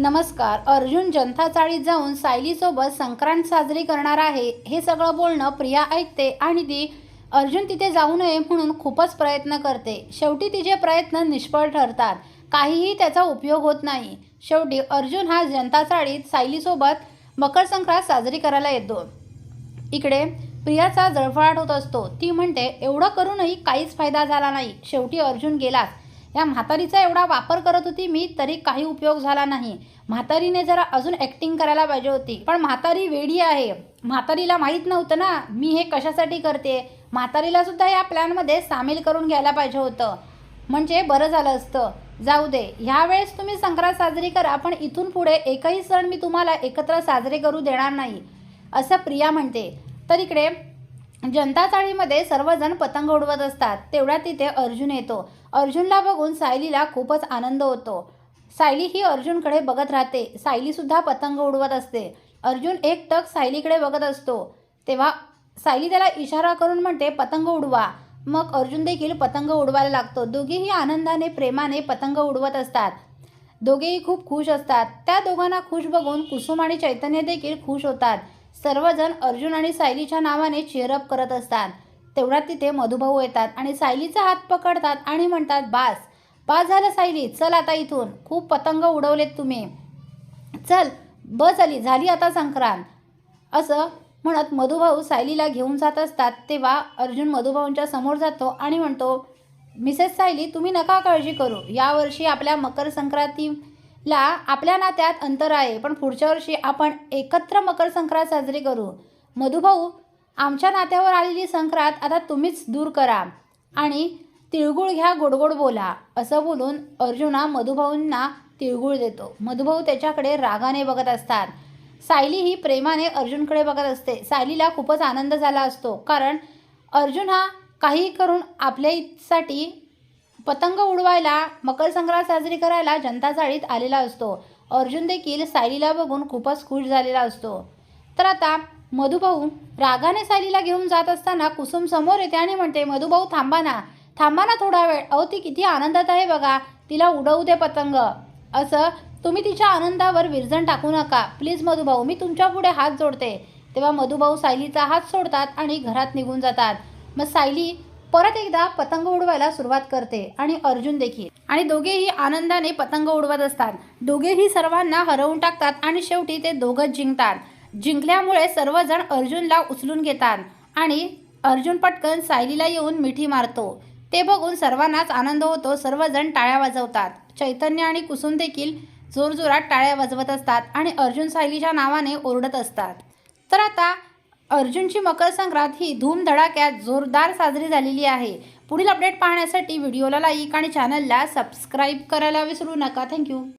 नमस्कार अर्जुन जनता चाळीत जाऊन सायलीसोबत संक्रांत साजरी करणार आहे. हे सगळं बोलणं प्रिया ऐकते आणि ती अर्जुन तिथे जाऊ नये म्हणून खूपच प्रयत्न करते. शेवटी तिचे प्रयत्न निष्फळ ठरतात. काहीही त्याचा उपयोग होत नाही. शेवटी अर्जुन हा जनता चाळीत सायलीसोबत मकर संक्रांत साजरी करायला येतो. इकडे प्रियाचा जळफळाट होत असतो. ती म्हणते एवढं करूनही काहीच फायदा झाला नाही. शेवटी अर्जुन गेलाच. या म्हातारीचा एवढा वापर करत होती मी तरी काही उपयोग झाला नाही. म्हातारीने जरा अजून ॲक्टिंग करायला पाहिजे होती. पण म्हातारी वेडी आहे. म्हातारीला माहीत नव्हतं ना मी हे कशासाठी करते? म्हातारीला सुद्धा या प्लॅनमध्ये सामील करून घ्यायला पाहिजे होतं. म्हणजे बरं झालं असतं. जाऊ दे. ह्यावेळेस तुम्ही संक्रांत साजरी करा पण इथून पुढे एकही सण मी तुम्हाला एकत्र साजरे करू देणार नाही. असं प्रिया म्हणते. तर इकडे जनता चाळीमध्ये सर्वजण पतंग उडवत असतात. तेवढ्यात तिथे अर्जुन येतो. अर्जुनला बघून सायलीला खूपच आनंद होतो. सायली ही अर्जुनकडे बघत राहते. सायलीसुद्धा पतंग उडवत असते. अर्जुन एक टक सायलीकडे बघत असतो. तेव्हा सायली त्याला इशारा करून म्हणते पतंग उडवा. मग अर्जुन देखील पतंग उडवायला लागतो. दोघेही आनंदाने प्रेमाने पतंग उडवत असतात. दोघेही खूप खुश असतात. त्या दोघांना खुश बघून कुसुम आणि चैतन्य देखील खुश होतात. सर्वजण अर्जुन आणि सायलीच्या नावाने चेअरअप करत असतात. तेवढ्यात तिथे मधुभाऊ येतात आणि सायलीचा हात पकडतात आणि म्हणतात बास बास झालं सायली चल आता इथून. खूप पतंग उडवलेत तुम्ही. चल बस आली झाली आता संक्रांत. असं म्हणत मधुभाऊ सायलीला घेऊन जात असतात. तेव्हा अर्जुन मधुभाऊंच्या समोर जातो आणि म्हणतो मिसेस सायली तुम्ही नका काळजी करू. यावर्षी आपल्या मकर संक्रांती ला आपल्या नात्यात अंतर आहे पण पुढच्या वर्षी आपण एकत्र मकर संक्रांत साजरी करू. मधुभाऊ आमच्या नात्यावर आलेली संक्रांत आता तुम्हीच दूर करा आणि तिळगुळ घ्या गोडगोड बोला असं बोलून अर्जुना मधुभाऊंना तिळगुळ देतो. मधुभाऊ त्याच्याकडे रागाने बघत असतात. सायली ही प्रेमाने अर्जुनकडे बघत असते. सायलीला खूपच आनंद झाला असतो कारण अर्जुन हा काही करून आपल्यासाठी पतंग उडवायला मकर संक्रांत साजरी करायला जनता चाळीत आलेला असतो. अर्जुन देखील सायलीला बघून खूपच खुश झालेला असतो. तर आता मधुभाऊ रागाने सायलीला घेऊन जात असताना कुसुम समोर येते आणि म्हणते मधुभाऊ थांबा ना. थांबा ना थोडा वेळ. अहो ती किती आनंदात आहे बघा. तिला उडवू दे पतंग. असं तुम्ही तिच्या आनंदावर विरजण टाकू नका. प्लीज मधुभाऊ मी तुमच्यापुढे हात जोडते. तेव्हा मधुभाऊ सायलीचा हात सोडतात आणि घरात निघून जातात. मग सायली परत एकदा पतंग उडवायला सुरुवात करते आणि अर्जुन देखील. आणि दोघेही आनंदाने पतंग उडवत असतात. दोघेही सर्वांना हरवून टाकतात आणि शेवटी ते दोघं जिंकतात. जिंकल्यामुळे सर्वजण अर्जुनला उचलून घेतात आणि अर्जुन पटकन सायलीला येऊन मिठी मारतो. ते बघून सर्वांनाच आनंद होतो. सर्वजण टाळ्या वाजवतात. चैतन्य आणि कुसुम देखील जोरजोरात टाळ्या वाजवत असतात आणि अर्जुन सायलीच्या नावाने ओरडत असतात. तर आता अर्जुनची मकर संक्रांत ही धूमधडाक्यात जोरदार साजरी झालेली आहे. पुढील अपडेट पाहण्यासाठी व्हिडिओला लाईक आणि चॅनलला सबस्क्राईब करायला विसरू नका. थँक्यू